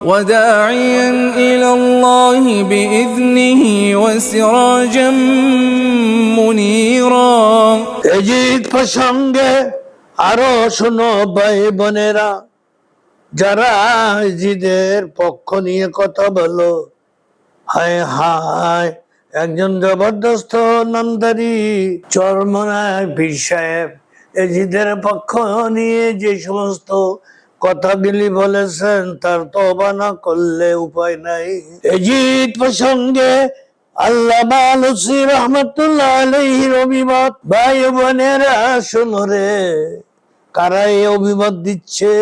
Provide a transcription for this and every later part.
وداعيا إلى الله بإذنه وسراجا منيرا এজিদ প্রসঙ্গে আরো শোনো ভাই বোনেরা যারা এজিদের পক্ষ নিয়ে কথা বলো হায় হায় একজন জবরদস্ত নামদারি চরমনায় পীর সাহেব এজিদের পক্ষ নিয়ে যে সমস্ত কথাগুলি বলেছেন, তার তবা না করলে উপায় নাই। এজিদ প্রসঙ্গে আল্লাহ মালুসি রহমতুল্লাহ আলাইহির অভিমত, ভাই বোনেরা শোনো রে, কারা এই অভিমত দিচ্ছে?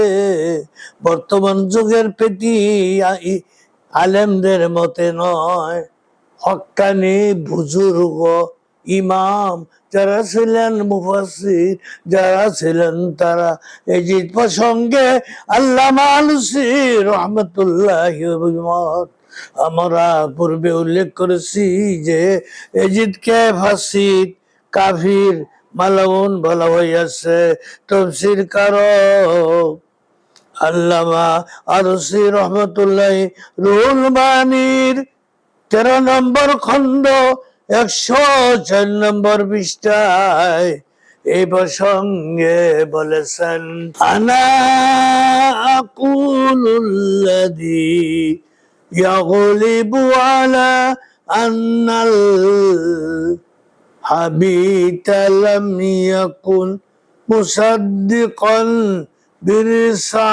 বর্তমান যুগের পেটি আলেমদের মতে নয় হক্কানি বুজুর্গ ইমাম, যারা ছিলেন মুফাসির যারা ছিলেন তারা এই প্রসঙ্গে আল্লাহ মালুসি রহমতুল্লাহ আমরা পূর্বে উল্লেখ করেছি যে এজিদকে ফাসিদ, কাফির মালাউন বলা হইয়াছে। তফসির কারক, আল্লামা আরসি রহমতুল্লাহ রুল বাণীর তেরো নম্বর খণ্ড একশো চার নম্বর পৃষ্ঠায় এই প্রসঙ্গে বলেছেন, আনা আকুলুল্লাদি ইয়াগলিবু আলা আন্নাল হাবিতা লাম ইয়াকুন মুসাদ্দিকান বিরসা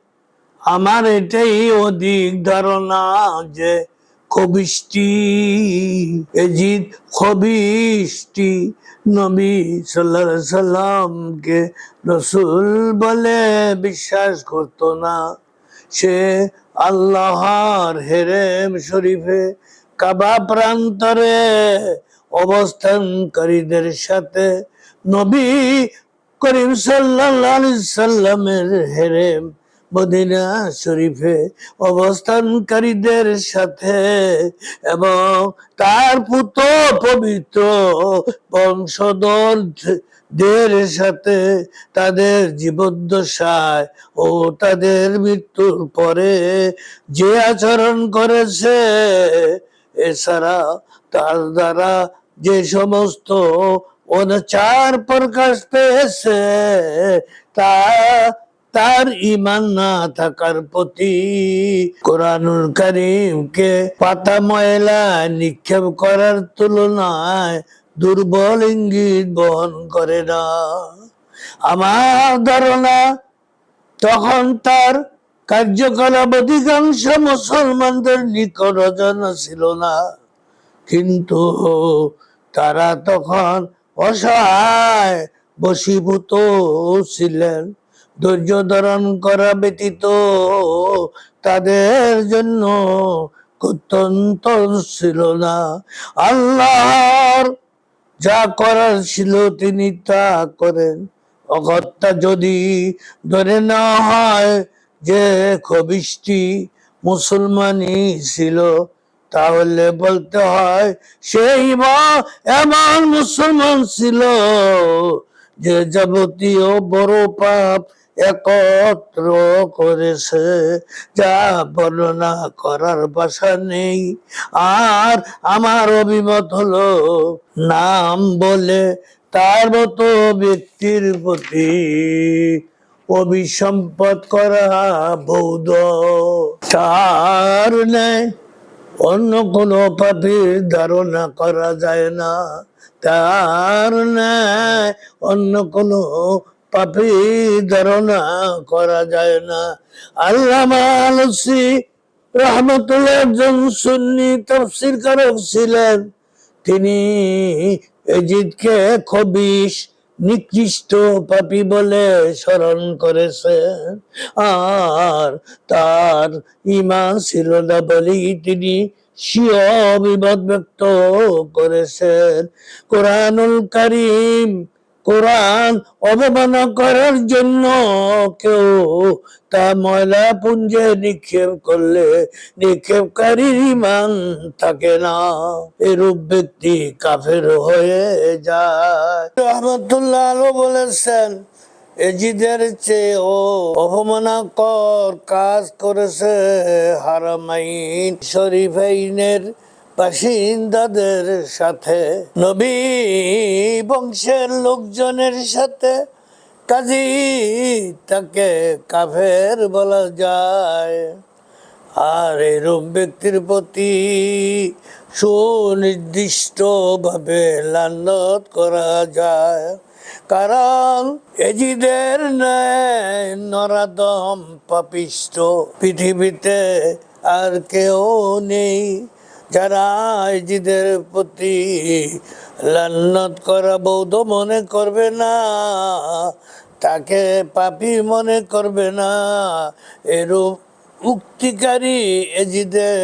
আমার এটাই অধিক ধারণা যে কবিষ্টি এজিদ খবিষ্টি নবী সাল্লাহ সাল্লামকে রসুল বলে বিশ্বাস করতো না। সে আল্লাহর হেরেম শরীফে কাবা প্রান্তরে অবস্থানকারীদের সাথে নবী করিম সাল্লাল্লাহু সাল্লামের হেরেম মদিনা শরীফে অবস্থানকারীদের সাথে এবং তার পুত পবিত্র বংশধর দের সাথে তাদের জীবদ্দশায় ও তাদের মৃত্যুর পরে যে আচরণ করেছে, এছাড়া তার দ্বারা যে সমস্ত অনাচার প্রকাশ পেয়েছে, তা তার ইমান না থাকার প্রতি কোরআনুল করিমকে পাতা ময়লা নিক্ষেপ করার তুলনায় দুর্বল ইঙ্গিত বহন করে না। আমার ধারণা, তখন তার কার্যকলাপ অধিকাংশ মুসলমানদের নিকট অজানা ছিল না। কিন্তু তারা তখন অসহায়, বশীভূত ছিলেন। ধৈর্য ধারণ করা ব্যতীত তাদের জন্য অত্যন্ত ছিল না। আল্লাহর যা করার ছিল তিনি তা করেন। অগত্যা যদি ধরে না হয় যে খবিষ্টি মুসলমানই ছিল, তাহলে বলতে হয় সেই বা এমন মুসলমান ছিল যে যাবতীয় বড় পাপ একত্র করেছে। যা বর্ণনা করার ভাষা নেই। আর আমার অভিমত হলো নাম বলে তার মতো ব্যক্তির প্রতি অভিসম্পদ করা বৌদ্ধ। তার নেয় অন্য কোনো পাপির ধারণা করা যায় না। তার ন্যায় অন্য কোনো পাপি ধারণা করা যায় না। আল্লাহ আলসি রহমতুল্লাহ একজন সুন্নি তফসির কারক ছিলেন। তিনি এজিদকে খবিশ, নিকৃষ্ট পাপী বলে স্মরণ করেছেন। আর তার ইমান ছিল না বলেই তিনি স্বীয় বিবাদ ব্যক্ত করেছেন। কোরআনুল কারিম কোরআন অবমাননা করার জন্য কেউ তা ময়লা পুঞ্জে নিক্ষেপ করলে নিক্ষেপকারীর ইমান থাকে না। এরূপ ব্যক্তি কাফের হয়ে যায়। রহমতুল্লাহ আলো বলেছেন, এজিদের চেয়ে ও অপমানকর কাজ করেছে হারামাইন শরীফাইনের বাসিন্দাদের সাথে, নবী বংশের লোকজনের সাথে কাজী তাকে কাফের বলা যায়। আর এরূপ ব্যক্তির প্রতি সুনির্দিষ্ট ভাবে লান্নত করা যায়। কারণ এজিদের ন্যায় নরাদম পাপিষ্ট। পৃথিবীতে আর কেউ নেই। যারা এজিদের প্রতি লান্নত করা বৌদ্ধ মনে করবে না, তাকে পাপি মনে করবে না। এরূপ উক্তিকারী এজিদের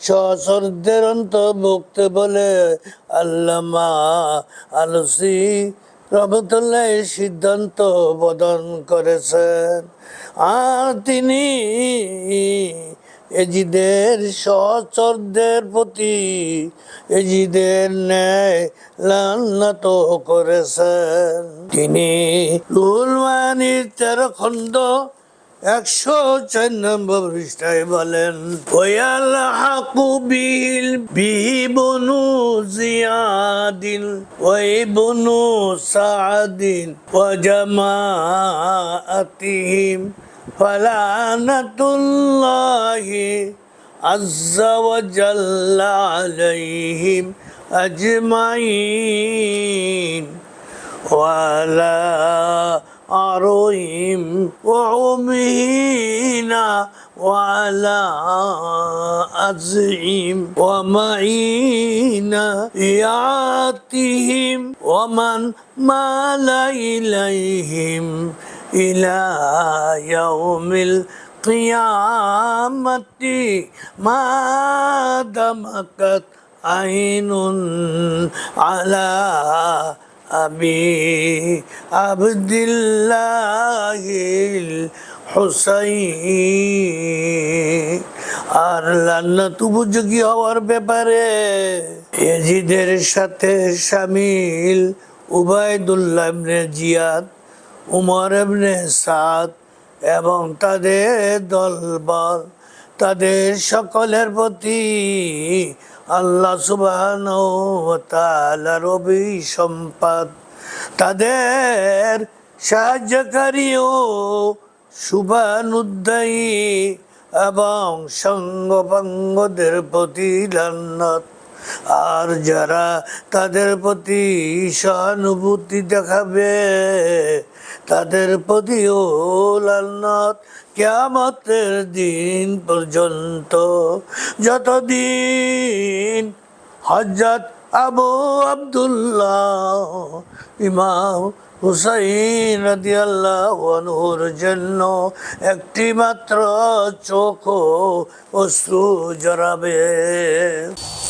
সহসরদের অন্তর্ভুক্ত বলে আল্লামা আলসি রহমতুল্লাহ সিদ্ধান্ত বদন করেছেন। আর তিনি এজিদের সহচরদের প্রতি এজিদের ন্যায় লান্নাত করেছেন। তিনি রুলমানির তেরো খণ্ড একশো চার নম্বর পৃষ্ঠায় বলেন, ওয়াল হাকু বিল বিবনু জিয়াদিন ওই বনু সাদিন فلعنة الله عز وجل عليهم أجمعين وعلى أرهم وعمهين وعلى أزعهم ومعين يعاتهم ومن مال إليهم إلى يوم القيامة ما دمكت عين على أبي عبد الله الحسين আর লান্নাত উপযোগী হওয়ার ব্যাপারে এজিদের সাথে শামিল উবায়দুল্লাহ ইবনে জিয়াদ উমর ইবনে সাদ এবং তাদের দলবল, তাদের সকলের প্রতি আল্লাহ সুবাহন তালার সম্পদ তাদের সাহায্যকারী ও শুভানুদ্দায়ী এবং সঙ্গপাঙ্গদের প্রতি লান্নত আর যারা তাদের প্রতি সহানুভূতি দেখাবে, তাদের প্রতিও লালনত কেয়ামতের দিন পর্যন্ত যতদিন হজরত আবু আব্দুল্লাহ ইমাম হুসাইন রাদিয়াল্লাহুর জন্য একটি মাত্র চোখ অশ্রু জড়াবে।